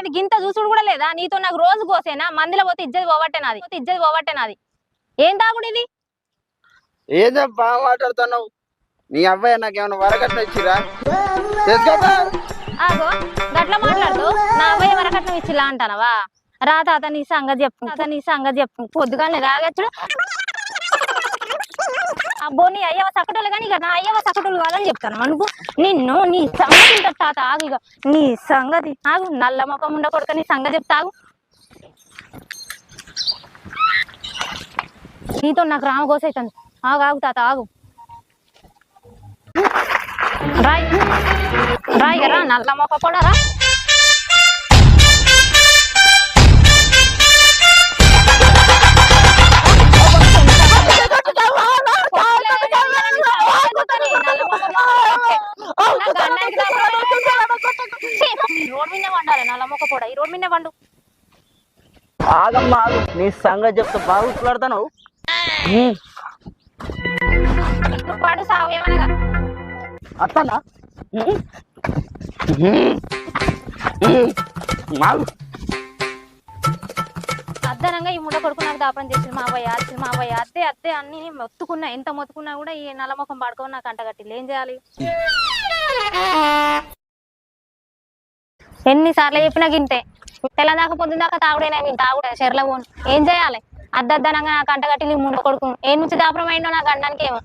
ఏది గింత చూసుడు కూడా లేదా? నీతో నాకు రోజు కోసేనా? మందిలో పోతే ఇజ్జది పోవట్టే నాది. పోతే ఇజ్జది పోవట్టే నాది. ఏం తాగుడు ఇది? ఏదో బాగా మాట్లాడుతున్నావు. నీ అబ్బాయి నాకేమైనా వరకట్న ఇచ్చిరా? ఆగో గట్ల మాట్లాడుతూ నా అబ్బాయి వరకట్నం ఇచ్చిలా అంటానవా? రా తాత నీ సంగతి చెప్పు. తాత నీ సంగతి చెప్పు. పొద్దుగానే రాగచ్చుడు. అబ్బో నీ అయ్యవ సకటోలు కానీ ఇక నా అయ్యవ సకటోలు కాదని చెప్తాను. అనుకు నిన్ను నీ సంగతి ఇంత తాత ఆగు ఇక. నీ సంగతి ఆగు. నల్ల ముఖం ఉండకూడక నీ సంగతి చెప్తాగు నీతో నాకు రామ కోసైతుంది ఆగు ఆగు తాత ఆగు. రాయ్ రాయ్ రా నల్ల మొక్క కూడా రా. రోడ్ మీద వండాలి నల్ల మొక్క కూడా ఈ రోడ్ మీద వండు ఆగమ్మా నీ సంగతి చెప్తే బాగా ఉట్లాడతాను నువ్వు పాడు సాగు ఏమనగా అత్తనా ఆగు. అద్దనంగా ఈ ముళ్ళ కొడుకు నాకు దాపం చేసింది మా అబ్బాయి అత్తి మా అబ్బాయి అత్తే అత్తే అన్ని మొత్తుకున్నా ఎంత మొత్తుకున్నా కూడా ఈ నల్ల ముఖం పడుకోని నాకు అంటగట్టి ఏం చేయాలి ఎన్నిసార్లు చెప్పినా గింతే. తెల్లదాకా పొద్దున్న దాకా తాగుడేనా నేను తాగుడే చెర్ల పోను. ఏం చేయాలి? అద్దద్దనంగా నాకు అంటగట్టి ముండ కొడుకు. ఏ నుంచి దాపరమైందో నాకు అనడానికి ఏమో.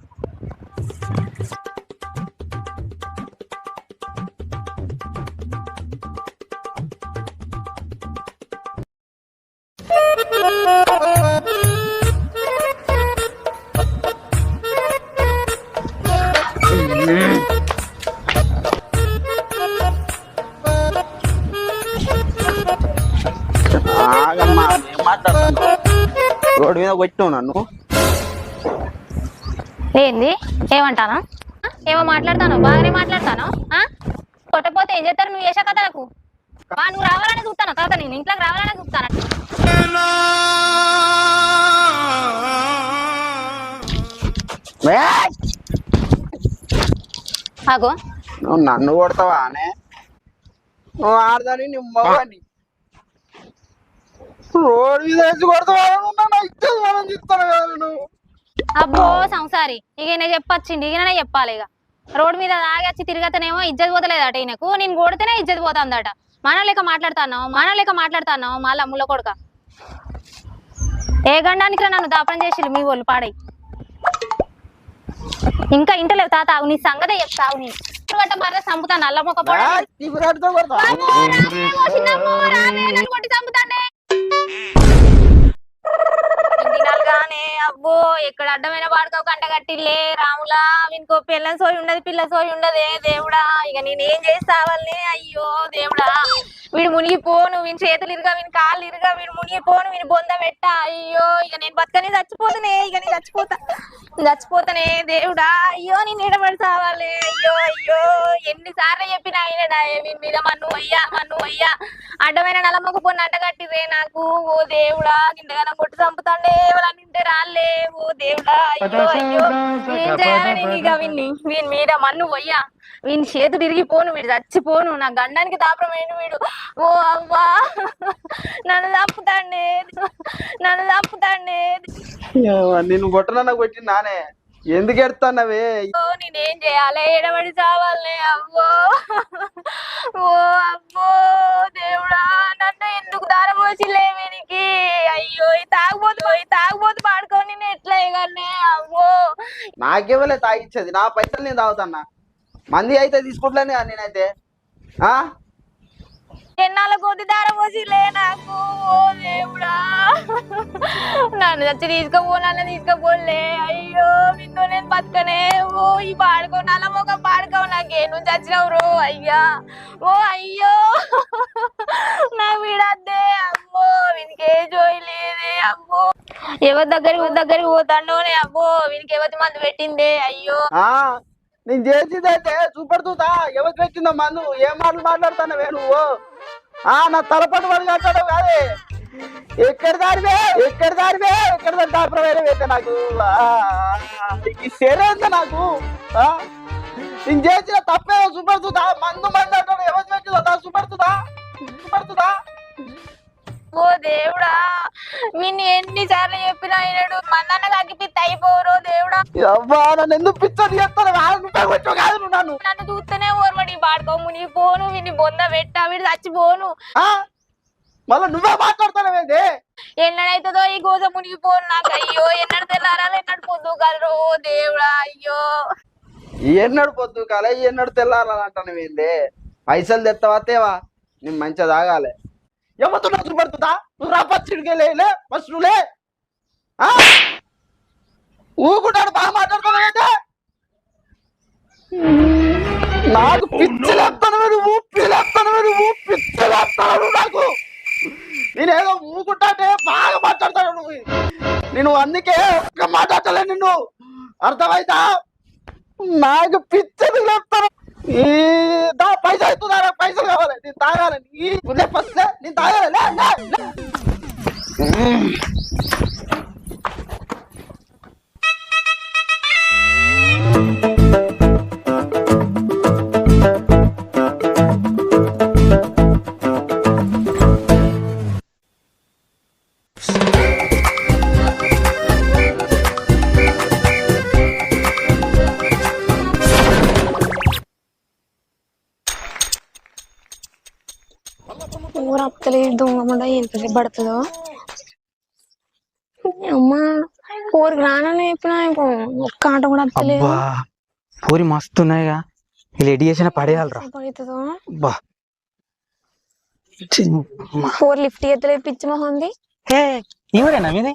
ఆగమ్మా కొట్టినావు నన్ను? ఏంది? ఏమంటాను? ఏమో మాట్లాడతాను? బాగానే మాట్లాడతాను? కొట్టపోతే ఏం చేస్తారు నువ్వు చేసా కదా నాకు బా, నువ్వు రావాలని చూస్తాను తర్వాత నేను ఇంట్లోకి రావాలని చూస్తాను! ఆగో. నువ్వు నన్ను కొడతావా నువ్వు ఆడదాని నీ మగని మీద వేసి చెప్తాను కదా నువ్వు అబ్బో సంసారి. ఇక ఈయన చెప్పొచ్చింది ఈయననే చెప్పాలి ఇక. రోడ్డు మీద ఆగచ్చి తిరిగతనేమో ఇజ్జత్ పోతలేదట ఈయనకు. నేను కొడితేనే ఇజ్జత్ పోతుందట. మన లెక్క మాట్లాడతాను మన లెక్క మాట్లాడతాను మళ్ళా ముళ్ళ కొడుక. ఏ గండానికి నన్ను దాపం చేసి మీ వాళ్ళు పాడై? ఇంకా ఇంటలేవు తాత ఆగు, నీ సంగతే చెప్తావు నీ గట్ట మర్ర చంపుతాను నల్ల మొక్క పొడ? దినాలుగానే అబ్బో ఎక్కడ అడ్డమైన వాడుకో కంట కట్టిల్లే రాములా. వీనికో పిల్ల సోయి ఉండదు పిల్ల సోయి ఉండదే దేవుడా. ఇక నేనేం చేస్తావల్నే అయ్యో దేవుడా. వీడు మునిగిపోను వీని చేతులు ఇరుగా వీని కాళ్ళు ఇరుగా వీడు మునిగిపోను వీని బొంద పెట్ట. అయ్యో ఇక నేను బతకనే చచ్చిపోతానే ఇక నేను చచ్చిపోతా. చచ్చిపోతానే దేవుడా అయ్యో నేను ఎడబడి సావాలి అయ్యో అయ్యో ఎన్నిసార్లు చెప్పిన అయినడా వీని మీద? మన్ను అయ్యా మన్ను అయ్యా. అడ్డమైన నలమ్మకు పోను అంటగట్టిరే నాకు. ఓ దేవుడా నిండగా కొట్టు చంపుతాండే ఎవరన్నా ఇంటే రాలే ఓ దేవుడా అయ్యో అయ్యో. ఏం చేయాలని నేను ఇక వీన్ని? వీని మీద మన్ను పోయ్యా వీని చేతులు తిరిగిపోను వీడు చచ్చిపోను నా గండానికి దాపరమైన వీడు. ఓ అవ్వా నన్ను తప్పుతాండే నన్ను తప్పుతాండే ఏవ్వ, నిన్ను కొట్టనన్న కొట్టి నానే. ఎందుకు ఎడతానవే? నేనేం చేయాలి? ఎడబడి చావాలే అవ్వో. ఓ అబ్బో దేవుడా నన్ను ఎందుకు దారపోసిలే వీనికి? అయ్యో ఈ తాగుబోతు ఈ తాగుబోతు పాడుకొని నేను ఎట్లా ఎగనే అవ్వో. నాకేవలే తాగిచ్చేది. నా పైసలు నేను తాగుతాన్నా. మంది అయితే తీసుకుంటలేను నేనైతే. ఆ? ఎన్నాళ్ళ కొద్ది దారపోసిలే నాకు ఓ దేవుడా. నన్ను వచ్చి తీసుకపో నన్ను తీసుకపోలే. అయ్యో నేను బతకనే. ఓ ఈ పాడుకో నాకే. నువ్వు చచ్చినావు రో అయ్యా. ఓ అయ్యో. నా వీడద్దే అమ్మో. వీనికి ఏ జోయి లేదే అమ్మో. ఎవరి దగ్గరికి దగ్గరికి పోతాండోనే అబ్బో వీనికి ఎవరి మంది పెట్టిందే అయ్యో. నేను చేసిందైతే చూపెడుతుందా ఎవరు పెట్టిందో మందు ఏం మాటలు మాట్లాడుతున్నావే నువ్వు? ఆ నా తలపట్టు వాళ్ళు కట్టడం కాదే. ఎక్కడ దారివే? ఎక్కడ దారివే? ఎక్కడ అయితే నాకు. ఈ సేరేంత నాకు? నేను చేసిన తప్పేమో చూపెడుతుందా మందు మందు అంటాడు. ఎవరు పెట్టిందా చూపెడుతుందా చూపెడుతుందా ఓ దేవుడా! వీన్ని ఎన్నిసార్లు చెప్పినా అయినాడు మందన్న కక్కిపిత్త అయిపోరో దేవుడా! అవ్వా నన్ను ఎందుకు పిచ్చని చెప్తాను కాదు నువ్వే నన్ను. నన్ను చూస్తేనే ఓర్వడి పాడుకో మునిగి పోను వీని బొంద పెట్టా వీడు చచ్చిపోను. ఆ? మళ్ళా నువ్వే మాట్లాడతానవేంటి ఎన్నడైతుందో ఈ గోజ మునిగిపోను నాకు? అయ్యో ఎన్నడు తెల్లారాలి ఎన్నడు పొద్దు కలరు ఓ దేవుడా అయ్యో! ఎన్నడు పొద్దు కాలే ఎన్నడు తెల్లారాలంటానవేంది పైసలు తెస్తావా తేవా? నేను మంచిగా తాగాలి. ఎవరితో నాకు చూపెడుతుందా నువ్వు రా పచ్చిడికే లే ఫస్ట్ నువ్వు లే. ఆ? ఊకుంటాడు బాగా మాట్లాడుతున్నావేంటి నాకు పిచ్చి లేస్తాను నువ్వు పిచ్చి లేస్తాను నువ్వు పిచ్చి లేస్తాను నాకు. నేనేదో ఊకుంటాంటే బాగా మాట్లాడతాను నువ్వు. నేను అందుకే ఒక్క మాట్లాడలే నిన్ను. అర్థమైతా నాకు పిచ్చది లేస్తాను ఈ దా పైసలు అవుతుందా పైసలు కావాలి. నేను తాగాలని ఈ లే ఫస్ట్ నేను తాగాలి. పడుతుందో? అమ్మా ఊరికి రానని చెప్పినా ఇంకో ఒక్క ఆట కూడా అత్తలేదు అబ్బా పూరి మస్తు ఉన్నాయిగా వీళ్ళు ఎడి చేసిన పడేయాలరా పడుతుందో? అబ్బా. అమ్మా. లిఫ్ట్ ఎత్తలేదు పిచ్చి మొహంది హే ఈ ఊరేనా మీది?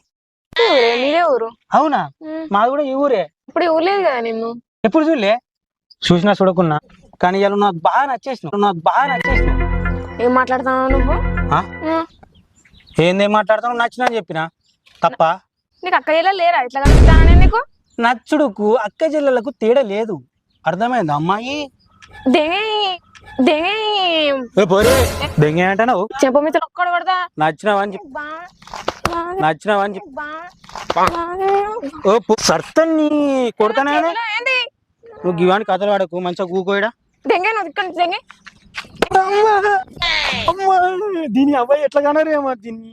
ఊరే మీదే ఊరు. అవునా? ఉమ్, మాది కూడా ఈ ఊరే. ఇప్పుడు ఈ ఊరు లేదు కదా నిన్ను? ఎప్పుడు చూడలే? చూసినా చూడకున్నా. కానీ ఇవాళ నాకు బాగా నచ్చేసినావు నాకు బాగా నచ్చేసినావు ఏం మాట్లాడుతున్నావు నువ్వు? ఆ? ఉమ్, ఏందేం మాట్లాడతావు నచ్చినా అని చెప్పినా? తప్ప? నీకు అక్క జిల్లా లేరా? ఇట్లా కనిపిస్తానే నీకు? నచ్చుడుకు అక్క చెల్లెలకు తేడా లేదు. అర్థమైందా అమ్మాయి? దెంగే అంటున్నావు? చెప్ప మీద ఒక్కడు చెప్పి. చెప్పి. సర్తన్ని కొడతానే నువ్వు గివాని కథలు ఆడకు మంచిగా కూకోయడా దెంగే నువ్వు ఇక్కడ నుంచి దెంగే. అమ్మా దీని అబ్బాయి ఎట్లా కనరేమో దీన్ని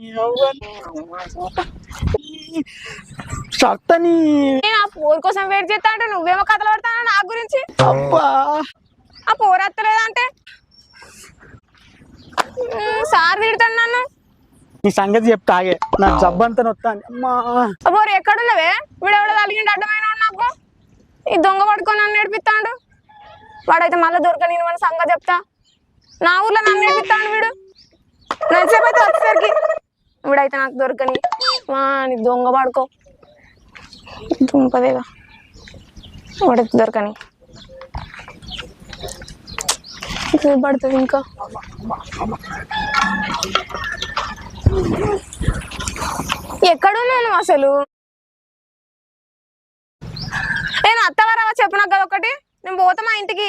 సత్తని. నేను ఆ పోరు కోసం వెయిట్ చేస్తా అంటే నువ్వేమో కథలు పడతానా నా గురించి? అబ్బా. ఆ పోరు ఎత్తలేదంటే ఉమ్, సార్ తిడతాడు నన్ను. ఈ సంగతి చెప్తా ఆగే. నా జబ్బంతా నొత్తాను అమ్మా. పోరు ఎక్కడున్నవే? వీడెవడో తలిగిండి అడ్డమైన నాకు? ఈ దొంగ పడుకొని నన్ను నేర్పిస్తాడు వాడైతే మళ్ళీ దొరక నేను మన సంగతి చెప్తా. నా ఊర్లో నన్ను నేర్పిస్తాడు వీడు? నచ్చపోతే అయితే వచ్చేసరికి వీడైతే నాకు దొరకని. మా నీ దొంగ పడుకో. దుంపదేగా. వాడైతే దొరకని. పడుతుంది ఇంకా. ఎక్కడున్నావు అసలు? నేను అత్తవారావా చెప్పినా కదా ఒకటి? నేను పోతా మా ఇంటికి.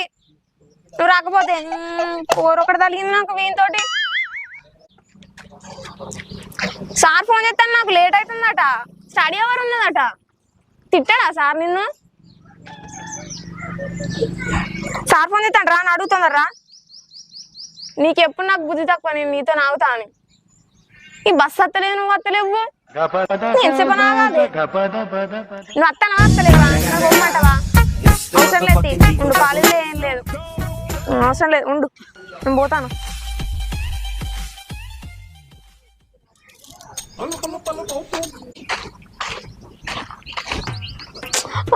నువ్వు రాకపోతే మ్మ్, ఒకటి తగిలింది నాకు వీనితోటి. సార్ ఫోన్ చేస్తాను నాకు లేట్ అవుతుందట. స్టడీ అవర్ ఉన్నదట. తిట్టాడా సార్ నిన్ను? సార్ ఫోన్ చేస్తాను రా అని అడుగుతుందరా నీకు ఎప్పుడు నాకు బుద్ధి తక్కువ నేను నీతో నాగుతా అని. ఈ బస్సు అత్తలేదు నువ్వు అత్తలేవు ఎంతసేపు నాగాలి నువ్వు అత్తనా అత్తలేవా నాకు బొమ్మంటావా అవసరం లేదు ఉండు కాలేజీలో ఏం లేదు. అవసరం లేదు ఉండు. నేను పోతాను.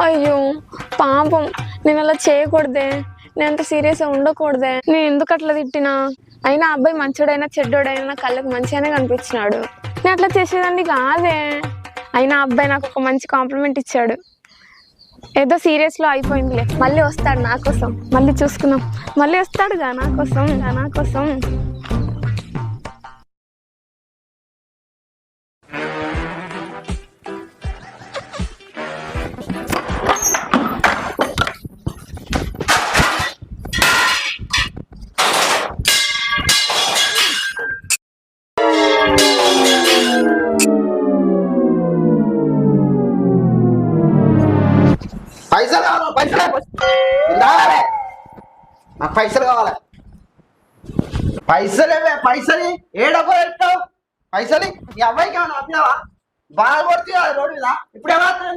అయ్యో పాపం. నేను అలా చేయకూడదే. నేను అంత సీరియస్గా ఉండకూడదే. నేను ఎందుకు అట్లా తిట్టినా? అయినా అబ్బాయి మంచోడైనా చెడ్డోడైనా నా కళ్ళకి మంచిగానే కనిపించినాడు. నేను అట్లా చేసేదాన్ని కాదే. అయినా అబ్బాయి నాకు ఒక మంచి కాంప్లిమెంట్ ఇచ్చాడు. ఏదో సీరియస్లో అయిపోయిందిలే. మళ్ళీ వస్తాడు నా కోసం. మళ్ళీ చూసుకున్నాం మళ్ళీ వస్తాడుగా నా కోసం నా కోసం. నాకు పైసలు కావాలి పైసలేవే పైసలు ఏడకో పెట్టావు పైసలు నీ అబ్బాయికి ఏమైనా పంపినావా బాగా కొడుతుంది కదా రోడ్డు మీద ఇప్పుడు ఏమాత్రం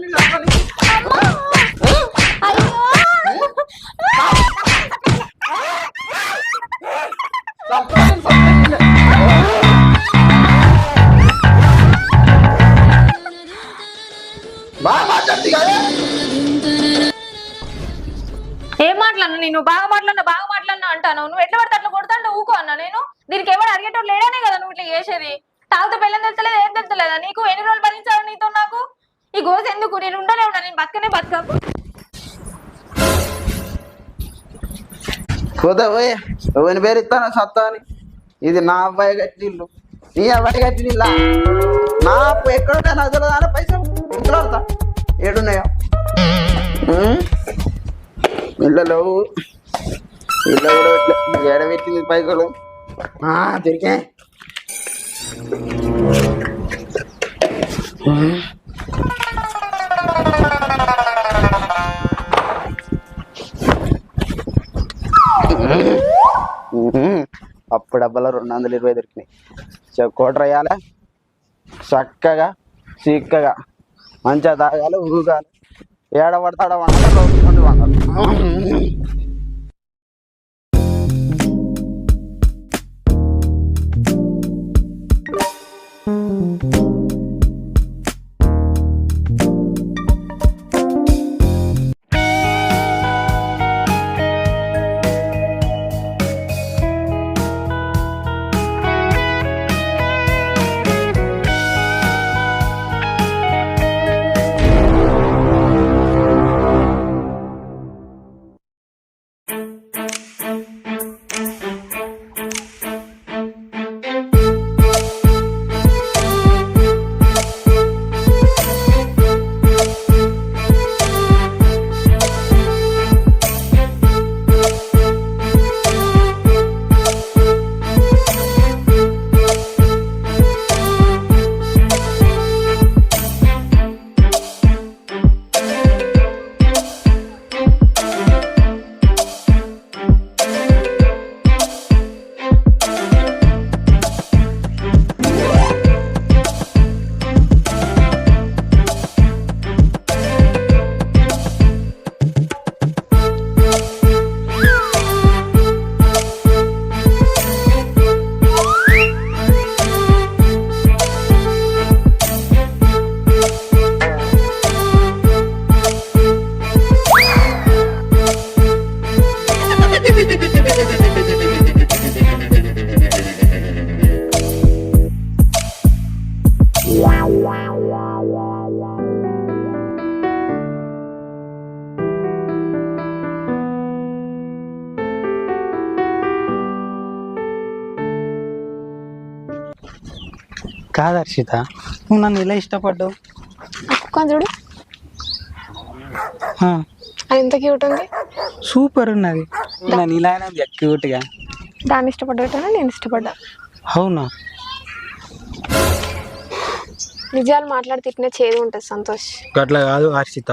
బాగా మాట్లాడుతుంది కదా ఏం మాట్లాడినా నేను బాగా మాట్లాడినా బాగా మాట్లాడినా అంటాను నువ్వు ఎట్లా పడితే అట్లా కొడతాంటే ఊకో అన్నా నేను. దీనికి ఎవరు అడిగేటోడు లేడానే కదా నువ్వు ఇట్లా చేసేది. తాగుతూ పెళ్ళని తెలుస్తలేదు ఏం తెలుస్తలేదా నీకు ఎన్ని రోజులు భరించావు నీతో నాకు? ఈ గోజు ఎందుకు? నేను ఉండనే ఉన్నా నేను బతకనే బతకకు. కుదవే ఎవరి పేరు ఇస్తాను సత్తా అని. ఇది నా అబ్బాయి కట్టిల్లు నీ అబ్బాయి కట్టినిల్లా నా అప్పు ఎక్కడుంటే నాకు తెలియదు. పైసలు ఇంట్లో ఏడున్నాయో? ఉం? ఇళ్ళలో ఇళ్ళ కూడా పెట్టలే. పైసలు. ఆ, తిరిగే. అప్పుడు రెండు వందల ఇరవై దొరికినాయి. చె- వేయాలి? చక్కగా చిక్కగా. మంచిగా తాగాలి ఊగాలి. ఏడ పడతాడ వండాలి thôi హర్షిత నువ్వు నన్ను ఎలా ఇష్టపడ్డావు? కుక్క చూడు. అది ఎంత క్యూట్ ఉంది. సూపర్ ఉన్నది. నన్ను ఇలా అయినా క్యూట్గా. దాన్ని ఇష్టపడ్డా నేను ఇష్టపడ్డా. అవునా? నిజాలు మాట్లాడి తిట్టిన చేదు ఉంటుంది సంతోష్. అట్లా కాదు హర్షిత.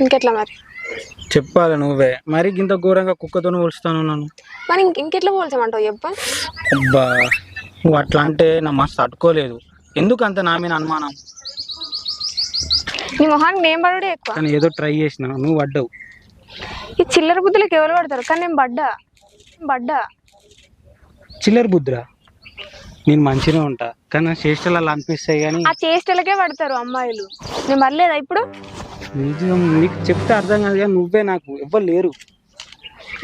ఇంకెట్లా మరి? చెప్పాలి నువ్వే. మరి ఇంత ఘోరంగా కుక్కతో పోలుస్తాను నన్ను మరి ఇంక ఇంకెట్లా పోల్చామంటావు చెప్ప. అబ్బా. నువ్వు అట్లా అంటే నా మస్తు తట్టుకోలేదు. ఎందుకు అంత నా మీద అనుమానం? నీ మొహానికి నేను పడుడే ఎక్కువ. కానీ ఏదో ట్రై చేసిన నువ్వు పడ్డావు. ఈ చిల్లర బుద్ధులకు ఎవరు పడతారు? కానీ నేను పడ్డా. పడ్డా. చిల్లర బుద్ధిరా నేను మంచిగా ఉంటా. కానీ నా చేష్టలు అలా అనిపిస్తాయి కానీ ఆ చేష్టలకే పడతారు అమ్మాయిలు. నేను పడలేదా ఇప్పుడు? నిజం నీకు చెప్తే అర్థం కాదు కానీ నువ్వే నాకు ఎవ్వరు లేరు.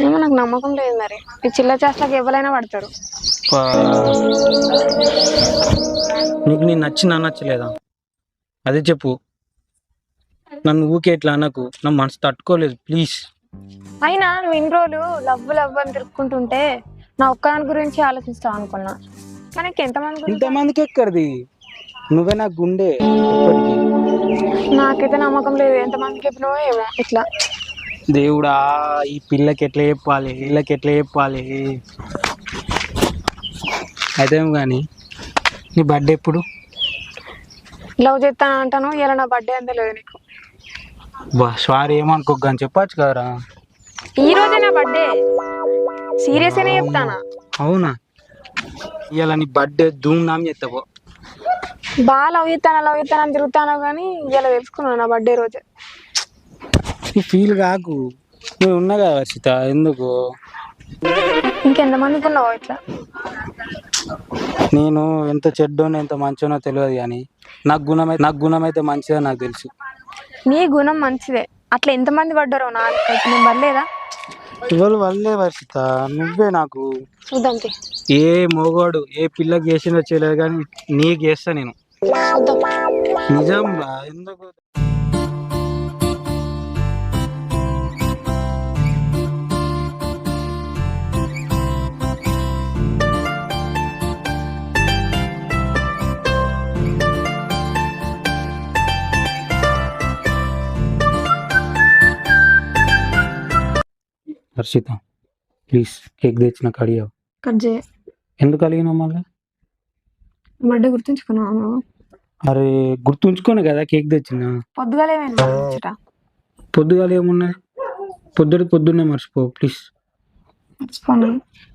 ఏమో నాకు నమ్మకం లేదు మరి. ఈ చిల్లర చేష్టలకు ఎవరైనా పడతారు. అబ్బా. నీకు నేను నచ్చిన నచ్చలేదా? అదే చెప్పు. నన్ను ఊకే ఇట్లా అనకు. నా మనసు తట్టుకోలేదు ప్లీజ్. అయినా నువ్వు ఇన్ని రోజులు లవ్ లవ్ అని తిరుక్కుంటుంటే నా ఒక్కదాని గురించి ఆలోచిస్తావు అనుకున్నా. మనకి ఎంతమంది గురించి ఇంతమందికి ఎక్కడిది? నువ్వే నా గుండె ఎప్పటికీ. నాకైతే నమ్మకం లేదు. ఎంతమందికి చెప్పినావో ఏమో ఇట్లా. దేవుడా ఈ పిల్లకి ఎట్లా చెప్పాలి? వీళ్ళకి ఎట్లా చెప్పాలి? అదేం కానీ నీ బర్త్డే ఎప్పుడు? లవ్ చేస్తాను అంటాను ఇలా నా బర్త్డే అంతే లేదు నీకు. బా సారీ ఏమనుకోకు అని చెప్పచ్చు కదరా. ఈ రోజే నా బర్త్డే. సీరియస్ అనే చెప్తానా? అవునా? ఇవాళ నీ బర్త్డే ధూమ్ నామ్ చేస్తావు బాగా లవ్ చేస్తాను లవ్ చేస్తాను అని తిరుగుతాను కానీ ఇలా తెలుసుకున్నాను నా బర్త్డే రోజే. ఫీల్ కాకు. నువ్వు ఉన్నా కదా వర్షిత ఎందుకు? ఇంకెంతమందికి ఉన్నావు ఇట్లా? నేను ఎంత చెడ్డోనో ఎంత మంచోనో తెలియదు కానీ నాకు గుణం అయితే నాకు గుణం అయితే మంచిదో నాకు తెలుసు. నీ గుణం మంచిదే. అట్లా ఎంతమంది పడ్డారో నా లెక్క. నేను పడలేదా? ఇవాళ వల్లే వర్షిత నువ్వే నాకు. చూద్దాం తీ. ఏ మోగోడు ఏ పిల్లకి చేసినా చేయలేదు కానీ నీకు చేస్తా నేను. చూద్దాం. నిజం రా ఎందుకు? హర్షిత ప్లీజ్ కేక్ తెచ్చిన కడియావు కట్ చేయ. ఎందుకు అలిగినావు మళ్ళీ? బర్త్డే గుర్తుంచుకున్నావు నువ్వు? అరే గుర్తుంచుకోను కదా కేక్ తెచ్చిన. పొద్దుగాలేమైనా ముచ్చట పొద్దుగాల ఏమున్నది పొద్దుటి పొద్దున్నే మర్చిపో ప్లీజ్. మర్చిపోను.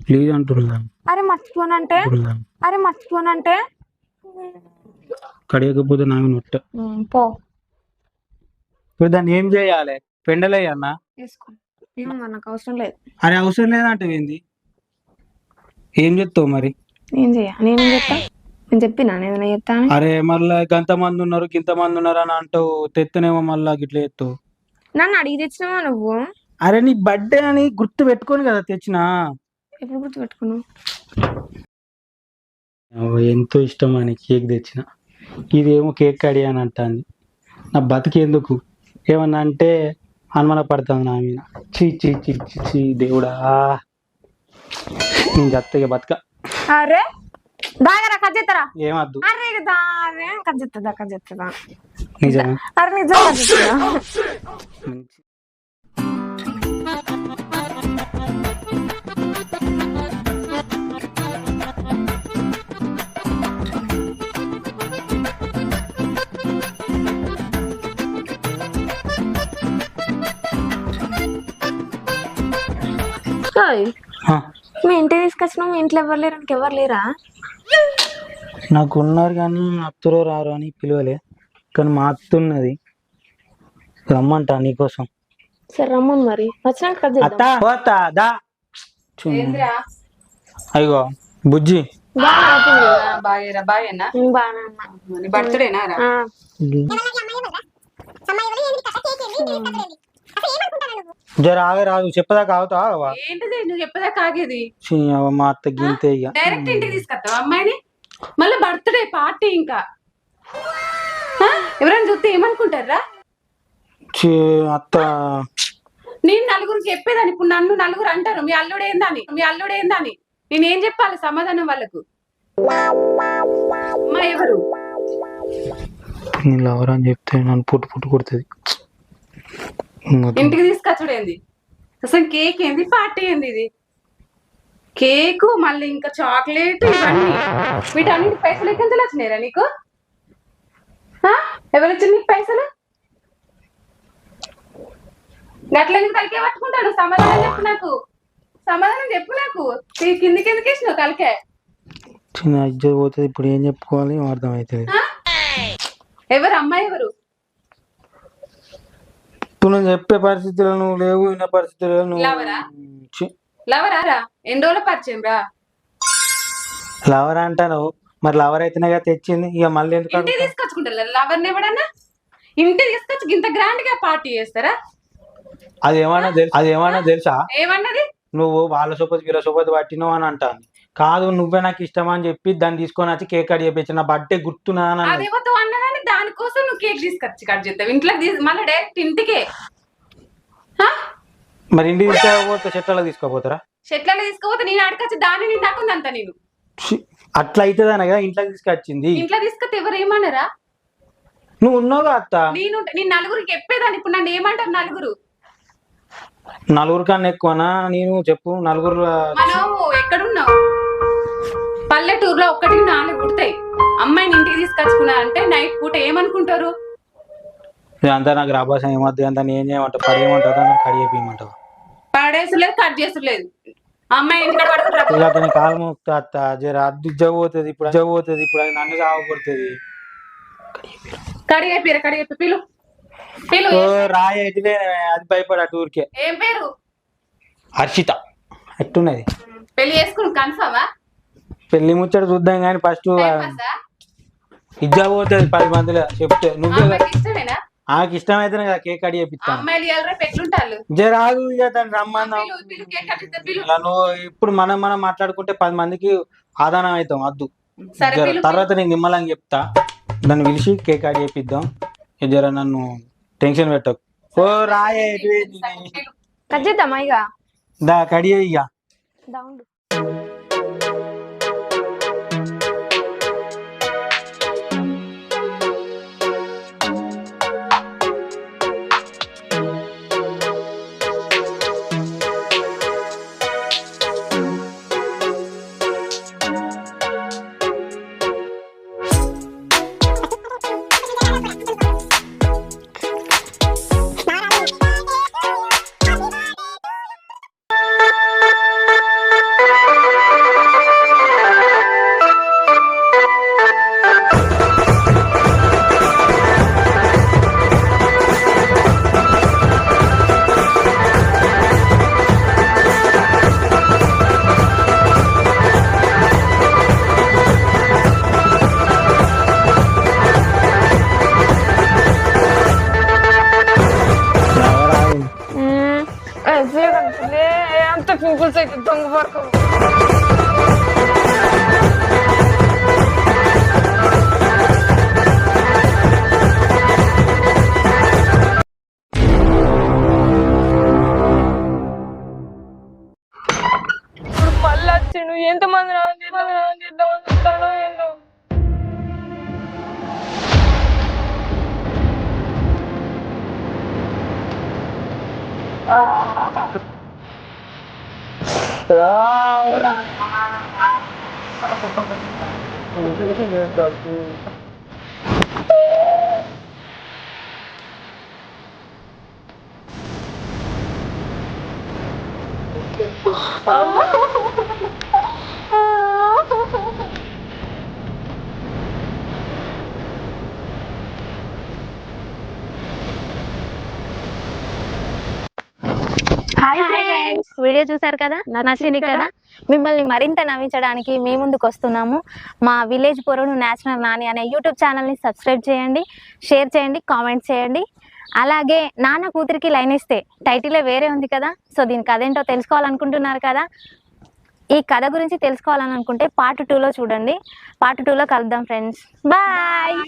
ప్లీజ్ అంటున్నా. అరే మర్చిపోనంటే? అరే మర్చిపోనంటే? కడియకపోతే నాకు నొట్ట. పో. ఇప్పుడు దాన్ని ఏం చేయాలి? పెండలేయన్నా తీసుకో నాకు అవసరం లేదు. అరే అవసరం లేదంటే ఏంది? ఏం చెప్తావు మరి? చెయ్య? నేనేం చెప్తా? నేను చెప్పినా నేను చెప్తాను అరే మళ్ళా గంతమంది ఉన్నారు గింతమంది ఉన్నారు అని అంటావు తెత్తనేమో మళ్ళా గిట్ల ఎత్తావు నన్ను అడిగి తెచ్చినావా నువ్వు? అరే నీ బర్త్డే అని గుర్తు పెట్టుకొని కదా తెచ్చిన? ఎప్పుడు గుర్తు పెట్టుకున్నావు? ఎంతో ఇష్టం అని కేక్ తెచ్చిన. ఇదేమో కేక్ కడి అని అంటాంది. నా బతికేందుకు ఏమన్నా అంటే అనుమాన పడుతుంది నా మీద. చీ చీ చీ చీ చీ దేవుడా. నేను చెత్తగా బతక. అరే బాగా కట్ చేస్తారా ఏమద్దు అరే అరే కట్ చేస్తుందా కట్ చేస్తుందా నిజమే? అరే నిజం కట్ చేస్తుందా ఓయ్, మీ ఇంటికి తీసుకొచ్చినావు మీ ఇంట్లో ఎవరు లేరు ఎవరు లేరా నాకు ఉన్నారు కానీ అత్తరో రారు అని పిలవలే కానీ మా అత్త ఉన్నది రమ్మంట నీకోసం సరే రమ్మను మరి వచ్చినాక కట్ అత్త దా చూ- అయ్యో బుజ్జి బాగా అవుతుంది కదా. బాగేరా బాగేనా ఉమ్, బాగానే ఉన్నా నీ బర్త్డేనా రా ఆ, జర ఆగరాదు చెప్పదాకా ఆగుతా ఆగవా ఏంటిది నువ్వు చెప్పదా కాగేది ఛీ, అవ్వ, మా అత్త గింతే ఇక డైరెక్ట్ ఇంటికి తీసుకొస్తావు అమ్మాయిని? మళ్ళీ బర్త్డే పార్టీ ఇంకా. ఆ? ఎవరైనా చూస్తే ఏమనుకుంటారా? ఛీ, అత్త. నేను నలుగురికి చెప్పేదాన్ని. ఇప్పుడు నన్ను నలుగురు అంటారు. మీ అల్లుడు ఏందని? మీ అల్లుడు ఏందని? నేను ఏం చెప్పాలి సమాధానం వాళ్ళకు? అమ్మా ఎవరు? నీ లవర్ అని చెప్తే నన్ను పుట్టు పుట్టు కొడుతుంది. ఇంటికి తీసుకొచ్చుడేంది అసలు కేక్ ఏంది? పార్టీ ఏంది ఇది? కేకు మళ్ళీ ఇంకా చాక్లెట్ ఇవన్నీ. వీటన్నిటి పైసలు ఎక్కడి వచ్చినాయిరా నీకు? ఎవరు నీకు పైసలు? గట్లెందుకు కలికే పట్టుకుంటాను సమాధానం చెప్పు నాకు. సమాధానం చెప్పు నాకు. కిందికి ఎందుకు వేసినావు కలికే చిన్న పోతుంది ఇప్పుడు ఏం చెప్పుకోవాలి? ఏం అర్థం అవుతుంది ఆ? ఎవరు? అమ్మాయి ఎవరు? ఇప్పుడు నువ్వు చెప్పే పరిస్థితులు నువ్వు లేవు విన్న పరిస్థితులు నువ్వు లవరా? లవరా ఎన్ని రోజుల పరిచయం రా? లవర్ అంటాను మరి లవర్ అయితేనే కదా తెచ్చింది. ఇక మళ్ళీ ఎందుకు తీసుకొచ్చుకుంటారు లవర్ని ఎవడన్నా? ఇంటికి తీసుకొచ్చి ఇంత గ్రాండ్గా పార్టీ చేస్తారా? అది ఏమన్నా తెలుసు? అది ఏమన్నా తెలుసా? ఏమన్నది? నువ్వు వాళ్ళ సొప్పతి వీళ్ళ సొప్పతి పట్టినావు అని అంటాను కాదు నువ్వే నాకు ఇష్టం అని చెప్పి దాన్ని తీసుకొని వచ్చి కేక్ కట్ చేపించిన బర్త్డే గుర్తున్నా. అదేవతో అన్నదాన్ని దానికోసం నువ్వు కేక్ తీసుకొచ్చి కట్ చేస్తావు. ఇంట్లోకి తీసి మళ్ళీ డైరెక్ట్ ఇంటికే? మరి ఇంటికి తీసుకోకపోతే చెట్లలో తీసుకోపోతారా? చెట్లలో తీసుకుపోతే నేను అడగచ్చి దాన్ని నేను నాకుందంత నేను. అట్లా అవుతుంది అనగా ఇంట్లోకి తీసుకొచ్చింది? ఇంట్లో తీసుకొస్తే ఎవరు ఏమన్నారా నువ్వు ఉన్నావు కదా అత్త. నేను నేను నలుగురికి చెప్పేదాన్ని. ఇప్పుడు నన్ను ఏమంటారు నలుగురు? నలుగురు కన్నా ఎక్కువనా? నేను చెప్పు నలుగురు మనం ఎక్కడున్నావు పల్లెటూరులో ఒక్కటికి నాలుగు పుడతాయి. అమ్మాయిని ఇంటికి తీసుకొచ్చుకున్నారంటే నైట్ పూట ఏమనుకుంటారు? అంతా నాకు రాబాసం ఏమద్దు అంతా నేను చేయమంటావు పడేయమంటావు నన్ను కడిగేపియమంటావు పాడేసలేదు కట్ చేసులేదు అమ్మాయి ఇంటికాడ పడుకుంటారా అతని కాలు మోపుతా అత్త జర అద్దు జవ్వుతుంది ఇప్పుడు జవ్వుతుంది ఇప్పుడు అది నన్ను సాగకొడుతుంది కడిగే పీర కడిగే పిలు పిలు ఓ రాయి అయితే అది భయపడా టూర్కే ఏం పేరు? హర్షిత. ఎట్టున్నది? పెళ్ళి చేసుకుని కన్ఫర్మా పెళ్ళి ముచ్చట చూద్దాం కానీ ఫస్ట్ ఇజ్జా పోతుంది పది మందిలో. చెప్తే నువ్వే ఆమెకి ఇష్టమైతేనే కదా కేక్ అడిగి చేపిస్తాను. అమ్మాయిలు ఇవాళ రేపు ఎట్లుంటారు జర ఆగు ఇక దాన్ని రమ్మందాం. పిలు పిలు కేక్ కట్టిద్దాం పిలు ఇలా నువ్వు ఇప్పుడు మనం మనం మాట్లాడుకుంటే పది మందికి ఆదానం అవుతాం వద్దు తర్వాత నేను నిమ్మలంగా చెప్తా. దాన్ని పిలిచి కేక్ ఆడి చేపిద్దాం. జర నన్ను టెన్షన్ పెట్టకు. ఓ రాయే. కట్ చేద్దామా ఇక? దా కడి ఇక. అంత పింపుల్స్ అయితే దొంగ వరకు ఇప్పుడు మళ్ళీ వచ్చిండు. ఎంతమంది రావాలి Wow! Tama! వీడియో చూసారు కదా? నచ్చింది కదా? మిమ్మల్ని మరింత నవ్వించడానికి మీ ముందుకు వస్తున్నాము. మా విలేజ్ పొరను నేషనల్ నాని అనే యూట్యూబ్ ఛానల్ని సబ్స్క్రైబ్ చేయండి షేర్ చేయండి కామెంట్ చేయండి. అలాగే నాన్న కూతురికి లైన్ ఇస్తే టైటిలే వేరే ఉంది కదా? సో దీని కథ ఏంటో తెలుసుకోవాలనుకుంటున్నారు కదా? ఈ కథ గురించి తెలుసుకోవాలని అనుకుంటే పార్ట్ టూలో చూడండి. పార్ట్ టూలో కలుద్దాం ఫ్రెండ్స్. బాయ్!